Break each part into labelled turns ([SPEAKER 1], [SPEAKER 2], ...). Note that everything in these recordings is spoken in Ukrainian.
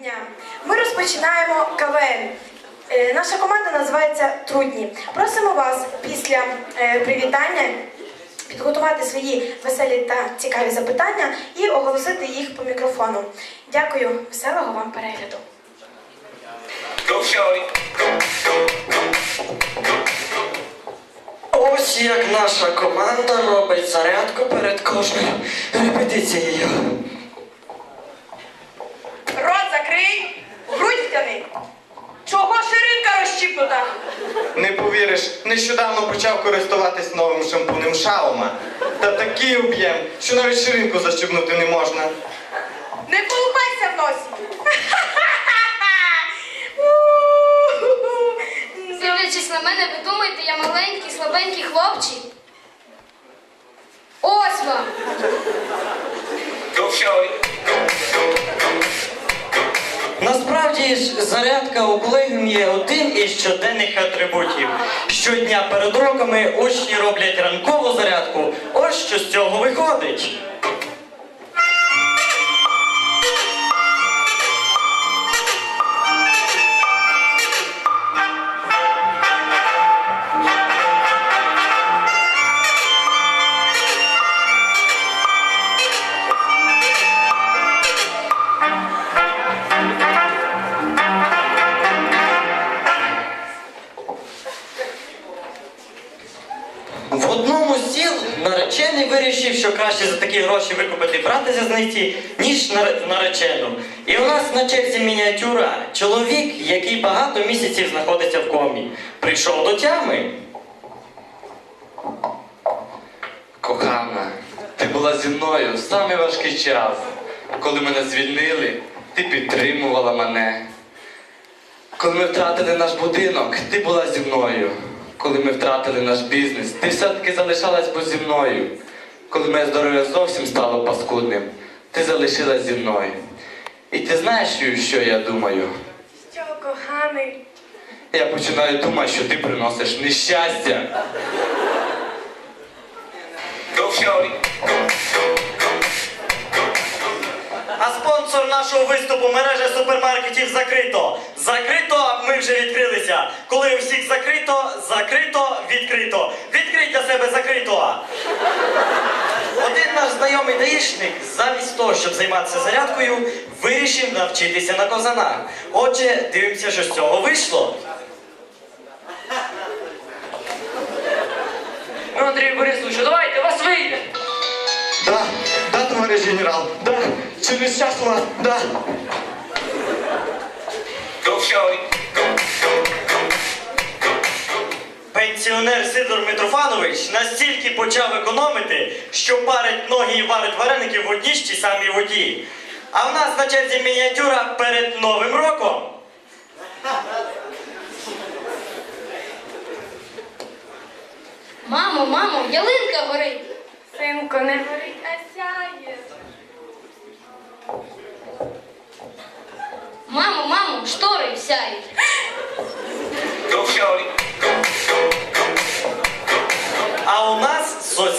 [SPEAKER 1] дня. Ми розпочинаємо КВН. Е, Наша команда називається Трудні. Просимо вас після е, привітання підготувати свої веселі та цікаві запитання і оголосити їх по мікрофону. Дякую, веселого вам перегляду.
[SPEAKER 2] Ось як наша команда робить зарядку перед кожною репетицією.
[SPEAKER 3] Не нещодавно почав користуватись новим шампунем Шаума. Та такий об'єм, що навіть ширинку защебнути не можна.
[SPEAKER 2] Ж зарядка у колегіум є один із щоденних атрибутів. Щодня перед уроками учні роблять ранкову зарядку. Ось що з цього виходить. Що краще за такі гроші викупити брата зі знайти, ніж нар- наречену. І у нас на черзі мініатюра. Чоловік, який багато місяців знаходиться в комі. Прийшов до тями.
[SPEAKER 4] Кохана, ти була зі мною в самий важкий час. Коли мене звільнили, ти підтримувала мене. Коли ми втратили наш будинок, ти була зі мною. Коли ми втратили наш бізнес, ти все-таки залишалась бо зі мною. Коли моє здоров'я зовсім стало паскудним, ти залишилась зі мною. І ти знаєш, що я думаю?
[SPEAKER 1] Що, коханий?
[SPEAKER 4] Я починаю думати, що ти приносиш нещастя.
[SPEAKER 3] Go.
[SPEAKER 2] А спонсор нашого виступу мережа супермаркетів закрито. Закрито, ми вже відкрилися. Коли у всіх закрито, закрито, відкрито. Відкрий для себе закрито. Один наш знайомий даїшник, замість того, щоб займатися зарядкою, вирішив навчитися на козанах. Отже, дивимося, що з цього вийшло.
[SPEAKER 5] Ну, Андрій Борисович, давайте, у вас вийде.
[SPEAKER 3] Да, да, товариш генерал, да. Через час у вас, да. Go, shorty.
[SPEAKER 2] Пенсіонер Сидор Митрофанович настільки почав економити, що парить ноги і варить вареники в одній ж тій самій воді. А в нас на черзі мініатюра перед Новим роком.
[SPEAKER 6] Мамо, мамо, ялинка горить!
[SPEAKER 1] Синку, не горить, а сяє.
[SPEAKER 6] Мамо, мамо, штори сяють!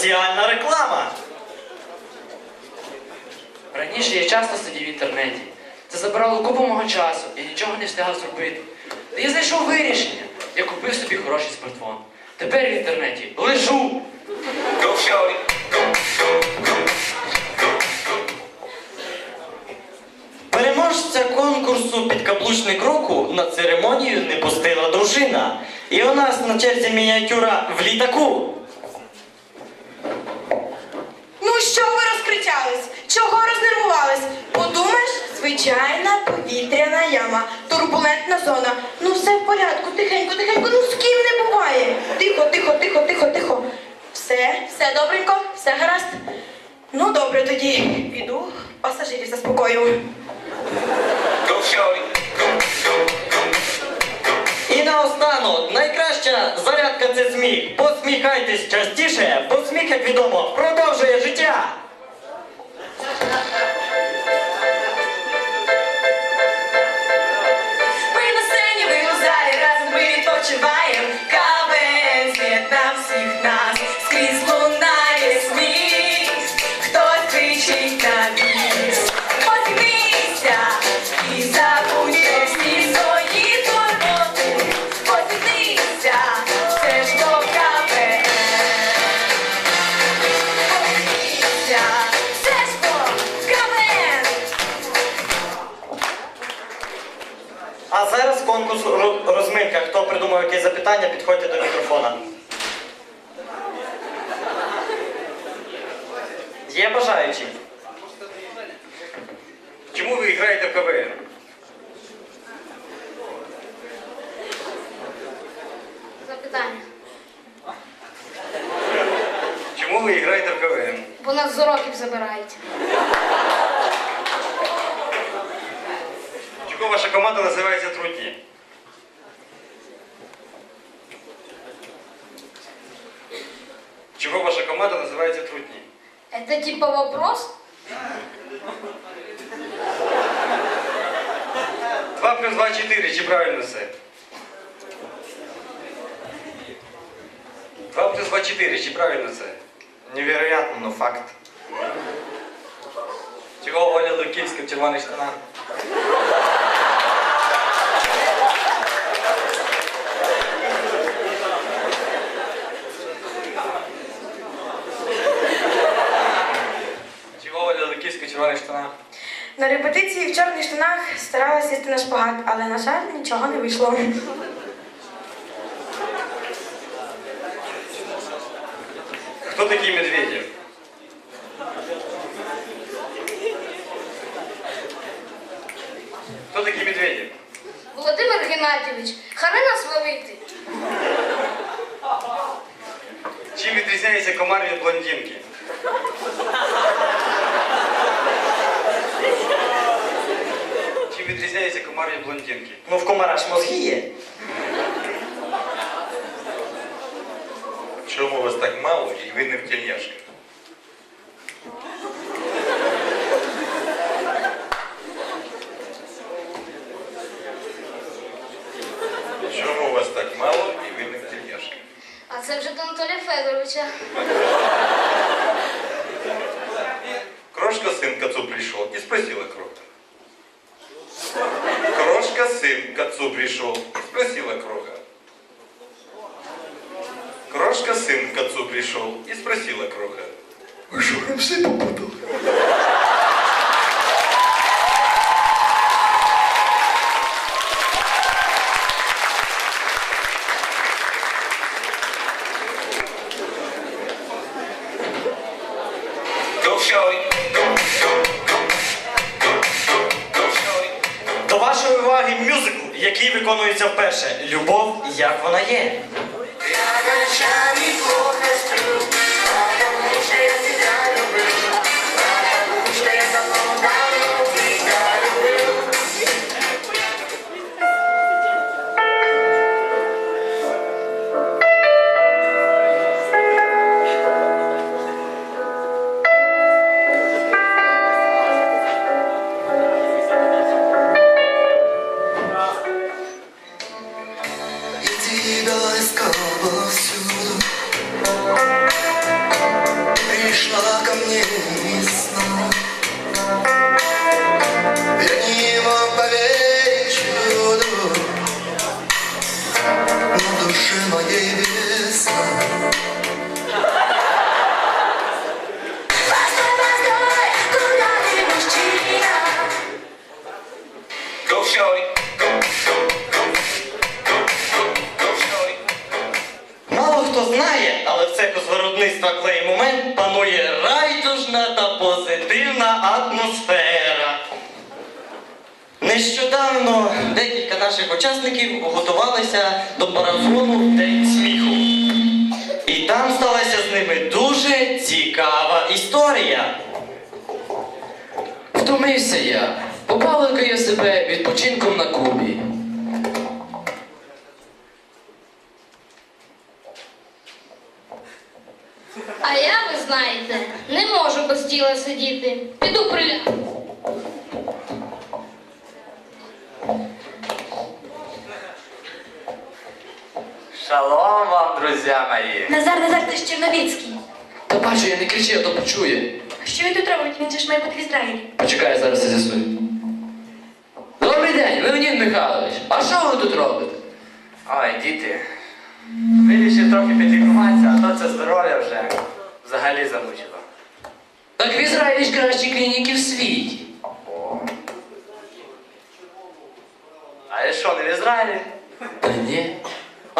[SPEAKER 2] Соціальна реклама.
[SPEAKER 5] Раніше я часто сидів в інтернеті. Це забирало купу мого часу і нічого не встигав зробити. Та я знайшов вирішення. Я купив собі хороший смартфон. Тепер в інтернеті лежу.
[SPEAKER 3] Go.
[SPEAKER 2] Переможця конкурсу підкаблучник року на церемонію не пустила дружина. І у нас на черзі мініатюра в літаку.
[SPEAKER 1] Ну що ви розкричались? Чого рознервувались? Подумаєш, звичайна повітряна яма, турбулентна зона. Ну все в порядку, тихенько, тихенько, ну з ким не буває. Тихо, тихо, тихо, тихо, тихо. Все, все добренько, все гаразд. Ну добре тоді. Піду, пасажирів заспокою.
[SPEAKER 2] І наостанок, найкраща зарядка це сміх. Посміхайтесь частіше, бо сміх, як відомо, продовжує життя. Якесь запитання, підходьте до мікрофона. Є бажаючі?
[SPEAKER 3] Чому ви граєте в КВН?
[SPEAKER 6] Запитання.
[SPEAKER 3] Чому ви граєте в КВН?
[SPEAKER 6] Бо нас з уроків забирають.
[SPEAKER 3] Чого ваша команда називається Трутні? Чого ваша команда називається Трутні?
[SPEAKER 6] Это типа вопрос?
[SPEAKER 3] Два плюс два чотири, чи правильно все? Два плюс два чотири, чи правильно це? Невероятно, но факт. Чого Оля Луківська в червоних штанах? Чого Оля Луківська в червоних штанах?
[SPEAKER 1] На репетиції в чорних штанах старалася сісти на шпагат, але, на жаль, нічого не вийшло.
[SPEAKER 3] Хто такий Медведєв? Хто такий Медведєв?
[SPEAKER 6] Володимир Геннадійович, хари нас ловити.
[SPEAKER 3] Чим відрізняється комар від блондинки? Чим відрізняється комар від блондинки?
[SPEAKER 2] Ну в комара ж мозги є.
[SPEAKER 7] Чому вас так мало і ви не в тельняшках? Чому вас так мало і ви не в тельняшках?
[SPEAKER 6] А це вже до Анатолія Федоровича.
[SPEAKER 7] Крошка сын к отцу пришел и спросила Кроха. Крошка сын к отцу пришел и спросила Кроха. Крошка сын к отцу пришел и спросила Кроха. Вы что, все попутали?
[SPEAKER 2] Виконується вперше. Любов, як вона є.
[SPEAKER 8] На душе моей весна
[SPEAKER 2] декілька наших учасників готувалися до марафону День сміху. І там сталася з ними дуже цікава історія.
[SPEAKER 5] Втомився я. Побаликаю я себе відпочинком на Кубі.
[SPEAKER 6] А я, ви знаєте, не можу без діла сидіти. Піду прилягу.
[SPEAKER 4] Шалом вам, друзья мои!
[SPEAKER 1] Назар, Назар, ти ж Черновіцький.
[SPEAKER 5] Та бачу, я не кричи, а то почує.
[SPEAKER 1] А Що він тут робить? Він же ж має бути в Ізраїлі.
[SPEAKER 5] Почекай, я зараз це з'ясую. Добрий день, Леонід Михайлович. А що ви тут робите?
[SPEAKER 4] Ой, діти, вирішив трохи підлікуватися, а то це здоров'я вже взагалі замучило.
[SPEAKER 5] Так в Ізраїлі ж кращі клініки в світі.
[SPEAKER 4] А що
[SPEAKER 2] що, не в Ізраїлі?
[SPEAKER 5] Та ні.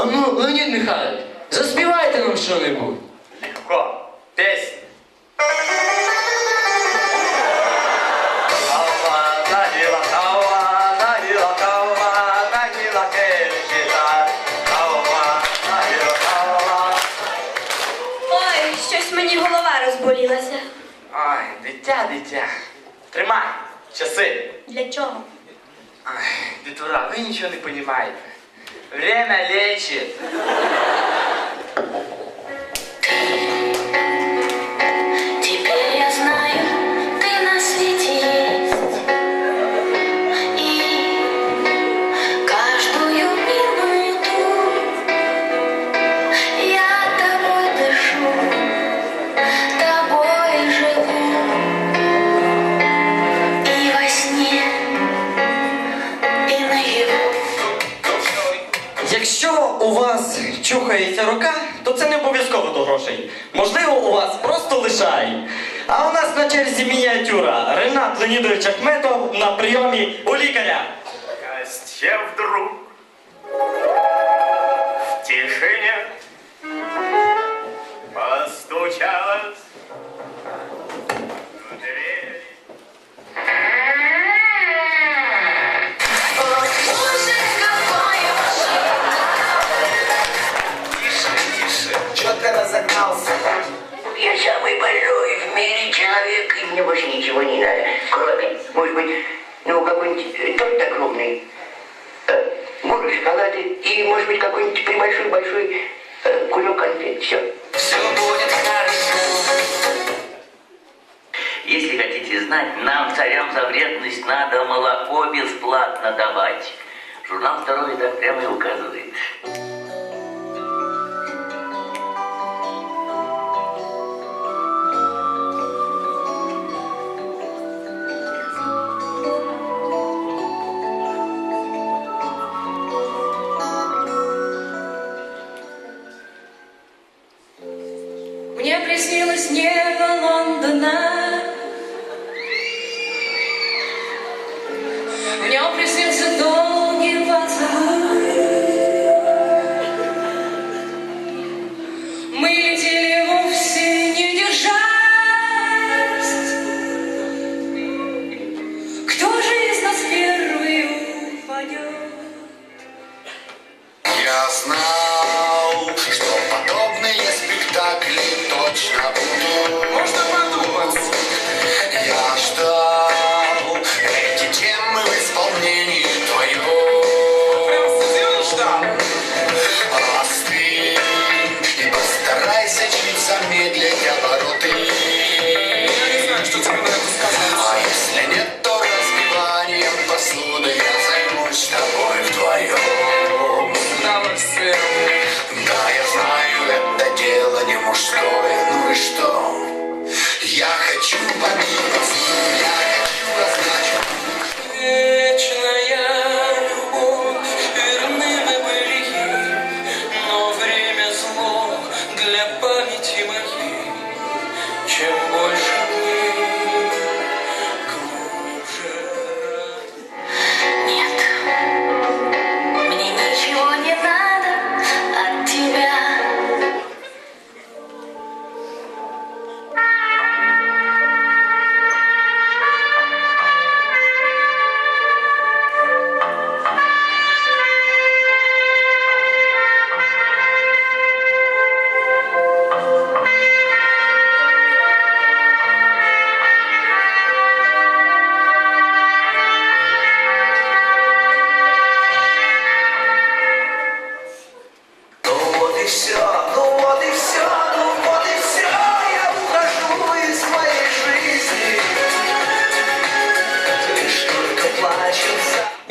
[SPEAKER 5] А ну, Леонід Михайлович, заспівайте нам що-небудь.
[SPEAKER 2] Легко. Песня.
[SPEAKER 1] Ой, щось мені голова розболілася.
[SPEAKER 2] Ай, дитя, дитя. Тримай, часи.
[SPEAKER 1] Для чого?
[SPEAKER 2] Ай, Детвора, вы ничего не понимаете. Время лечит. Якщо у вас чухається рука, то це не обов'язково до грошей. Можливо, у вас просто лишай. А у нас на черзі мініатюра. Ренат Леонідович Ахметов на прийомі у лікаря. Костя вдруг в тишине постучалась
[SPEAKER 9] может быть, какой-нибудь прибольшой-большой э, кулек конфет. Все.
[SPEAKER 10] Все будет хорошо.
[SPEAKER 9] Если хотите знать, нам, царям за вредность, надо молоко бесплатно давать. Журнал здоровья так прямо и указывает.
[SPEAKER 10] não é precisa de dor.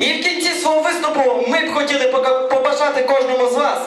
[SPEAKER 2] І в кінці свого виступу ми б хотіли побажати кожному з вас